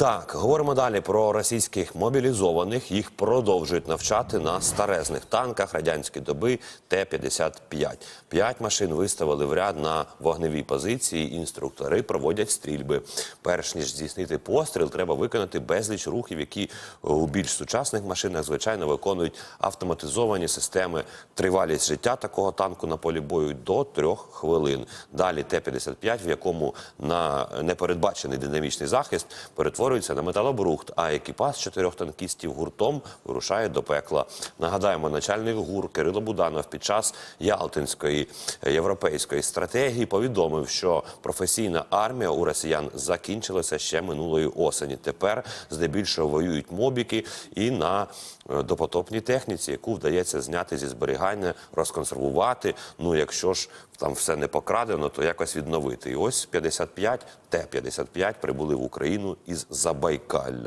Так, говоримо далі про російських мобілізованих. Їх продовжують навчати на старезних танках радянської доби Т-55. П'ять машин виставили в ряд на вогневі позиції. Інструктори проводять стрільби. Перш ніж здійснити постріл, треба виконати безліч рухів, які у більш сучасних машинах звичайно виконують автоматизовані системи. Тривалість життя такого танку на полі бою до трьох хвилин. Далі Т-55, в якому на непередбачений динамічний захист перетворюється на металобрухт, а екіпаж чотирьох танкістів гуртом вирушає до пекла. Нагадаємо, начальник ГУР Кирило Буданов під час Ялтинської європейської стратегії повідомив, що професійна армія у росіян закінчилася ще минулої осені. Тепер здебільшого воюють мобіки і на е, допотопній техніці, яку вдається зняти зі зберігання, розконсервувати. Ну, якщо ж там все не покрадено, то якось відновити. І ось 55, Т-55 прибули в Україну із Забайкалля.